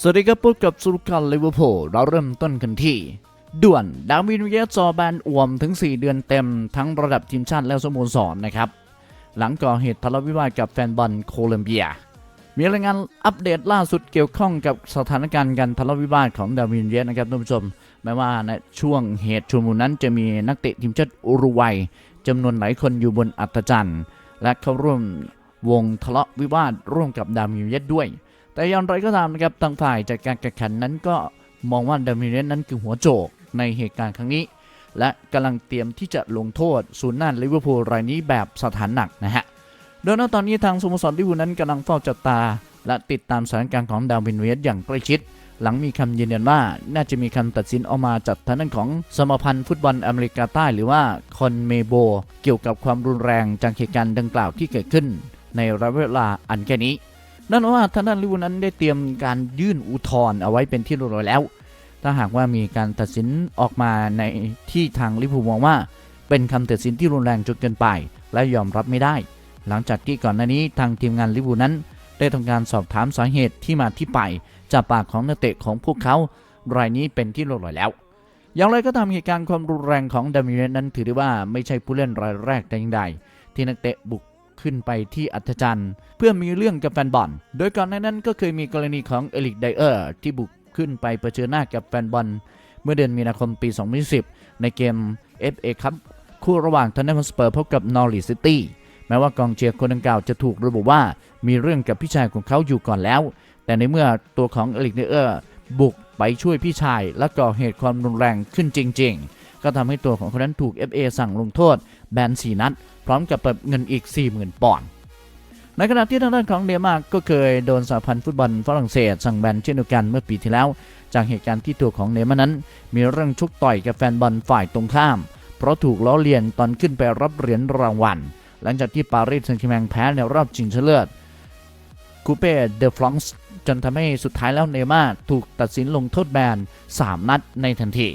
สวัสดีครับพบกับสุรกันลิเวอร์พูลเราเริ่มต้นกันที่ ด่วนดาวินเยสจอแบนอ่วมถึง 4 เดือนเต็มทั้งระดับทีมชาติและสโมสรนะครับ หลังก่อเหตุทะเลาะวิวาทกับแฟนบอลโคลัมเบีย มีรายงานอัปเดตล่าสุดเกี่ยวข้องกับสถานการณ์การทะเลาะวิวาทของดาวินเยสนะครับท่านผู้ชมแม้ว่าในช่วงเหตุชุลมุนนั้นจะมีนักเตะทีมชาติอุรุกวัยจำนวนหลายคนอยู่บนอัตจันทร์และเข้าร่วมวงทะเลาะวิวาทร่วมกับดาวินเยสด้วย แต่อย่างไรก็ตามนะครับทางฝ่ายจัดการแข่งขันนั้นก็มองว่าดามิเนสนั้นคือหัวโจกในเหตุการณ์ครั้งนี้ และกำลังเตรียมที่จะลงโทษศูนย์หน้าลิเวอร์พูลรายนี้แบบสถานหนักนะฮะโดยณตอนนี้ทางสโมสรลิเวอร์พูลนั้นกำลังเฝ้าจับตา และติดตามสถานการณ์ของดาวินเวสอย่างใกล้ชิด หลังมีคำยืนยันว่าน่าจะมีคำตัดสินออกมาจากทางด้านของสมาพันธ์ฟุตบอลอเมริกาใต้หรือว่าคอนเมโบเกี่ยวกับความรุนแรงจากเหตุการณ์ดังกล่าวที่เกิดขึ้น ในระยะเวลาอันแค่นี้ นั่นว่าทางด้านลิเวอร์พูนั้นได้เตรียมการยื่นอุทธรณ์เอาไว้เป็นที่เรียบร้อยแล้ว ถ้าหากว่ามีการตัดสินออกมาในที่ทางลิเวอร์พูลมองว่า เป็นคำตัดสินที่รุนแรงจนเกินไป และยอมรับไม่ได้ หลังจากที่ก่อนหน้านี้ทางทีมงานลิเวอร์พูลนั้น ได้ทำการสอบถามสาเหตุที่มาที่ไป จากปากของนักเตะของพวกเขา รายนี้เป็นที่เรียบร้อยแล้ว อย่างไรก็ตามเหตุการณ์ความรุนแรงของดามิเนสนั้นถือได้ว่าไม่ใช่ผู้เล่นรายแรกแต่อย่างใดที่นักเตะบุก ขึ้นไปที่อัธจันทร์เพื่อมีเรื่องกับแฟนบอล โดยก่อนหน้านั้นก็เคยมีกรณีของเอลิกไดเออร์ที่บุกขึ้นไปเผชิญหน้ากับแฟนบอล เมื่อเดือนมีนาคมปี 2010 ในเกม FA ครับคู่ระหว่างทอนเนมสเปอร์พบกับนอริซิตี้แม้ว่ากองเชียร์คนดังกล่าวจะถูกระบุว่ามีเรื่องกับพี่ชายของเขาอยู่ก่อนแล้ว แต่ในเมื่อตัวของเอลิกไดเออร์บุกไปช่วยพี่ชายและก่อเหตุความรุนแรงขึ้นจริง ๆ ก็ทำให้ตัวของคนนั้นถูก FA สั่งลงโทษแบน 4 นัด พร้อมกับปรับเงินอีก 40,000 ปอนด์ในขณะที่ทางด้านของเดมาร์กก็เคยโดนสหพันธ์ฟุตบอลฝรั่งเศสสั่งแบนเช่นเดียวกันเมื่อปีที่แล้ว จากเหตุการณ์ที่ตัวของเนย์มาร์นั้น มีเรื่องชุกต่อยกับแฟนบอลฝ่ายตรงข้าม เพราะถูกล้อเลียนตอนขึ้นไปรับเหรียญรางวัล หลังจากที่ปารีสแซงต์แชร์แมงแพ้ในรอบชิงชนะเลิศคูเป้เดฟลองส์จนทำให้สุดท้ายแล้วเนย์มาร์ถูกตัดสินลงโทษแบน 3 นัดในทันที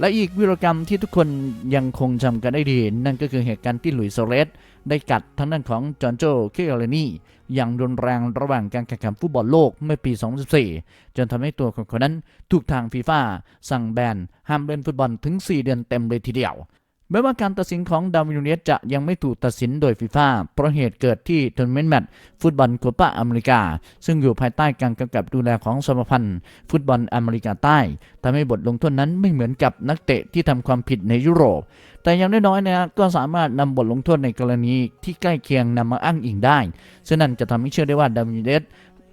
และอีกวิรกรรมที่ทุกคนยังคงจำกันได้ดี นั่นก็คือเหตุการณ์ที่หลุยส์โซเลสได้กัดทางด้านของจอห์นโจเคโอเลนี่อย่างรุนแรงระหว่างการแข่งขันฟุตบอลโลกเมื่อปี 2014 จนทำให้ตัวของคนนั้นถูกทางฟีฟ่าสั่งแบนห้ามเล่นฟุตบอลถึง 4 เดือนเต็มเลยทีเดียว แม้ว่าการตัดสินของดาวินนูเนสจะยังไม่ถูกตัดสินโดยฟีฟ่าเพราะเหตุเกิดที่ทัวร์นาเมนต์แมตช์ฟุตบอลโคปาอเมริกา ซึ่งอยู่ภายใต้การกำกับดูแลของสมาพันธ์ ฟุตบอลอเมริกาใต้ทำให้บทลงโทษนั้นไม่เหมือนกับนักเตะที่ทำความผิดในยุโรป แต่อย่างน้อยๆนะก็สามารถนำบทลงโทษในกรณีที่ใกล้เคียงนำมาอ้างอิงได้ซึ่งนั่นจะทำให้เชื่อได้ว่าดาวินเดส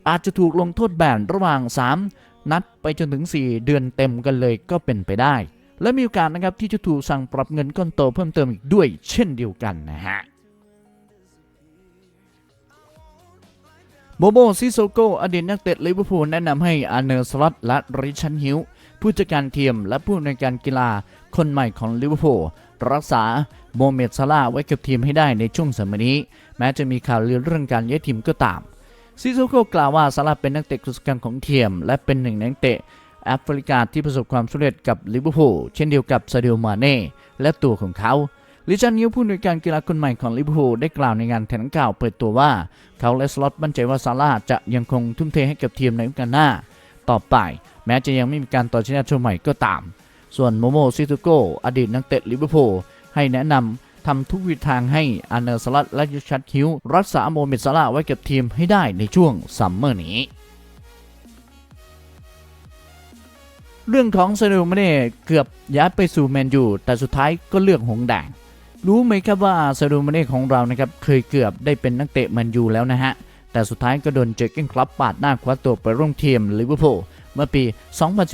อาจจะถูกลงโทษแบนระหว่าง 3 นัดไปจนถึง 4 เดือนเต็มกันเลยก็เป็นไปได้ และมีโอกาสนะครับที่จะถูกสั่งปรับเงินก้อนโตเพิ่มเติมอีกด้วยเช่นเดียวกันนะฮะโมโมซิโซโกอดีตนักเตะลิเวอร์พูลแนะนำให้อาร์เนอร์สล็อตและริชันฮิวผู้จัดการทีมและผู้ในวยการกีฬาคนใหม่ของลิเวอร์พูลรักษาโมเมดซาลาไว้กับทีมให้ได้ในช่วงสมัยนี้ แม้จะมีข่าวลือเรื่องการย้ายทีมก็ตามซิโซโกกล่าวว่าซาลาเป็นนักเตะกุศลของทีมและเป็นหนึ่งนักเตะ แอฟริกาที่ประสบความสำเร็จกับลิเวอร์พูลเช่นเดียวกับซาดิโอมาเน่และตัวของเขาลิชันฮิวผู้ในวยการกีฬาคนใหม่ของลิเวอร์พูลได้กล่าวในงานแถลงข่าวเปิดตัวว่า เขาและสล็อตมั่นใจว่าซาร่าจะยังคงทุ่มเทให้กับทีมในฤดูกาลหน้า ต่อไป แม้จะยังไม่มีการต่อชนะชมใหม่ก็ตาม ส่วนโมโมซิตุโกอดีตนักเตะลิเวอร์พูลให้แนะนำทำทุกวิธีทางให้อาร์เนอร์สลัดและยูชัดฮิวรักษาโมเมดซาร่าไว้กับทีมให้ได้ในช่วงซัมเมอร์นี้ เรื่องของเซโดมาเน่เกือบย้ายไปสู่แมนยูแต่สุดท้ายก็เลือกหงแดงรู้ไหมครับว่าซาดูมาเน่ของเรานะครับเคยเกือบได้เป็นนักเตะแมนยูแล้วนะฮะ แต่สุดท้ายก็โดนเจอร์เก้นคลับปาดหน้าคว้าตัวไปร่วมทีมลิเวอร์พูลเมื่อปี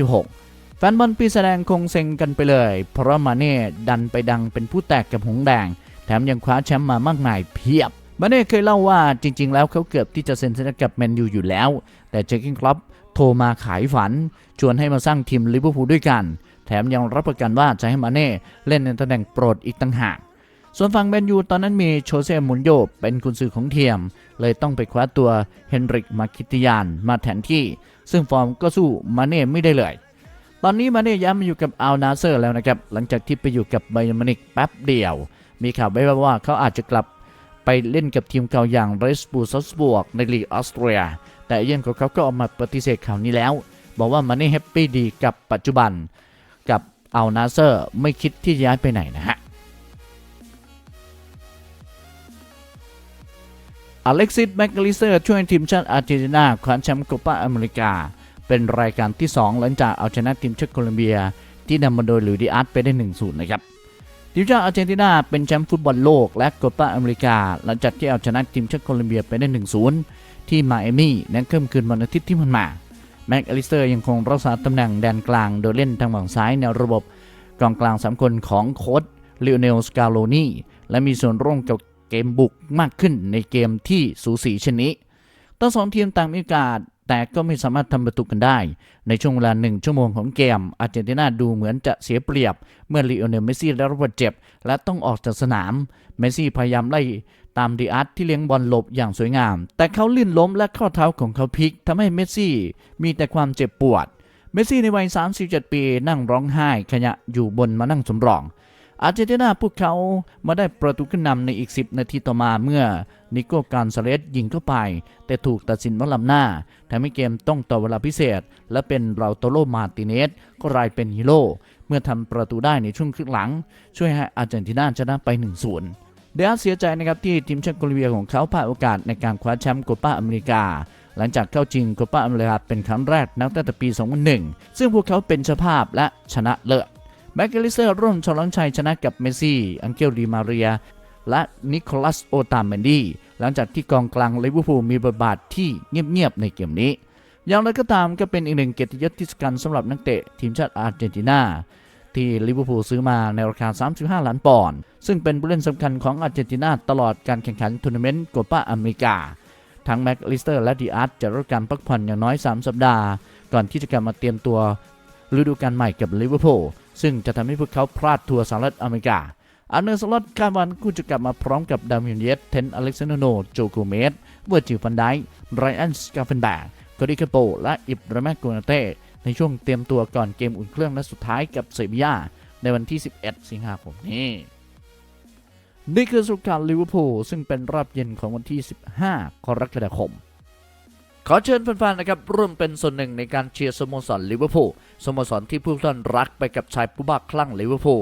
2016 แฟนบอลปีแสดงคงเซ็งกันไปเลย เพราะมาเน่ดันไปดังเป็นผู้แตกกับหงแดง แถมยังคว้าแชมป์มามากมายเพียบมาเน่เคยเล่าว่าจริง ๆ แล้วเขาเกือบที่จะเซ็นสัญญากับแมนยูอยู่แล้ว แต่เจอร์เก้นคลับ โทรมาขายฝัน ชวนให้มาสร้างทีมลิเวอร์พูลด้วยกัน แถมยังรับประกันว่าจะให้มาเน่เล่นในตำแหน่งโปรดอีกต่างหากส่วนฝั่งแมนยูตอนนั้นมีโชเซ่มุนโยเป็นกุนซือของเทียม เลยต้องไปคว้าตัวเฮนริกมาคิติยานมาแทนที่ ซึ่งฟอร์มก็สู้มาเน่ไม่ได้เลย ตอนนี้มาเน่ย้ายมาอยู่กับอัลนาเซอร์แล้วนะครับ หลังจากที่ไปอยู่กับไบยร์มินิกแป๊บเดียว มีข่าวไว้ว่าเขาอาจจะกลับไปเล่นกับทีมเก่าอย่างเรสบูซัสบวกในลีกออสเตรีย แต่เอเย่นของเขาก็ออกมาปฏิเสธข่าวนี้แล้ว บอกว่ามันไม่แฮปปี้ดีกับปัจจุบันกับอัลนาเซอร์ไม่คิดที่จะย้ายไปไหนนะฮะอเล็กซิสแมกกาลิเซอร์ช่วยทีมชาติอาร์เจนตินาคว้าแชมป์โคปาอเมริกา เป็นรายการที่ 2 หลังจากเอาชนะทีมชาติโคลอมเบีย ที่นำมาโดยหลุยดิอาร์ตไปได้1-0นะครับ ทีมชาติอาร์เจนตินาเป็นแชมป์ฟุตบอลโลกและโคปาอเมริกา หลังจากที่เอาชนะทีมชาติโคลอมเบียไปได้ 1-0 ที่มาเอมี่ในค่ำคืนวันอาทิตย์ที่ผ่านมาแม็กอลิสเตอร์ยังคงรักษาตำแหน่งแดนกลางโดยเล่นทางฝั่งซ้ายในระบบกองกลาง3คนของโค้ชลิโอเนลสกาโลนีและมีส่วนร่วมกับเกมบุกมากขึ้นในเกมที่สูสีเช่นนี้ทั้งสองทีมต่างมีโอกาส แต่ก็ไม่สามารถทำประตูกันได้ ในช่วงเวลาหนึ่งชั่วโมงของเกม อาร์เจนตินาดูเหมือนจะเสียเปรียบ เมื่อลีโอเนลเมสซี่ได้รับบาดเจ็บ และต้องออกจากสนาม เมสซี่พยายามไล่ตามดีอาร์ตที่เลี้ยงบอลหลบอย่างสวยงาม แต่เขาลื่นล้มและข้อเท้าของเขาพลิกทำให้เมสซี่มีแต่ความเจ็บปวด เมสซี่ในวัย 37 ปีนั่งร้องไห้ขณะอยู่บนมานั่งสำรองอาร์เจนตินาพวกเขามาได้ประตูขึ้นนำในอีก 10 นาทีต่อมาเมื่อ นิโก้การซาเลสยิงเข้าไป แต่ถูกตัดสินว่าล้ำหน้าทำให้เกมต้องต่อเวลาพิเศษ และเป็นราโตโลมาติเนสก็กลายเป็นฮีโร่เมื่อทำประตูได้ในช่วงครึ่งหลัง ช่วยให้อาร์เจนตินาชนะไป 1-0 เดียร์เสียใจนะครับที่ทีมชาติโคลอมเบียของเขาพลาดโอกาสในการคว้าแชมป์โคปาอเมริกาหลังจากเข้าชิงโคปาอเมริกาเป็นครั้งแรกนับตั้งแต่ปี 2001 ซึ่งพวกเขาเป็นเจ้าภาพและชนะเลิศแมกกาลิเซอร์ร่วมฉลองชัยชนะกับเมซี่ อังเกลดีมาเรีย และนิโคลัสโอตาเมนดีหลังจากที่กองกลางลิเวอร์พูลมีบทบาทที่เงียบๆในเกมนี้ อย่างไรก็ตามก็เป็นอีกหนึ่งเกียรติยศที่สำคัญสำหรับนักเตะทีมชาติอาร์เจนตินาที่ลิเวอร์พูลซื้อมาในราคา 35 ล้านปอนด์ซึ่งเป็นผู้เล่นสำคัญของอาร์เจนตินาตลอดการแข่งขันทัวร์นาเมนต์โกปาอเมริกา ทั้งแม็กลิสเตอร์และดีอาร์ตจะรับการพักผ่อนอย่างน้อย 3 สัปดาห์ ก่อนที่จะกลับมาเตรียมตัวฤดูกาลใหม่กับลิเวอร์พูลซึ่งจะทำให้พวกเขาพลาดทัวร์สหรัฐอเมริกา อันเนอร์สล็อตคาดวันกูจะกลับมาพร้อมกับดามิเยสเทนอเล็กซานโนโจโกเมสเวอร์จิฟันไดไรอันสกาเฟนแบกโคดิคาโป และอิบรามาโกนาเต้ในช่วงเตรียมตัวก่อนเกมอุ่นเครื่องนัดสุดท้ายกับเซบียาในวันที่ 11 สิงหาคมนี้นี่คือสรุปการลิเวอร์พูลซึ่งเป็นรอบเย็นของวันที่ 15 กรกฎาคม ขอเชิญแฟนๆนะครับร่วมเป็นส่วนหนึ่งในการเชียร์สโมสรลิเวอร์พูลสโมสรที่ผู้ท่านรักไปกับชายผู้บ้าคลั่งลิเวอร์พูล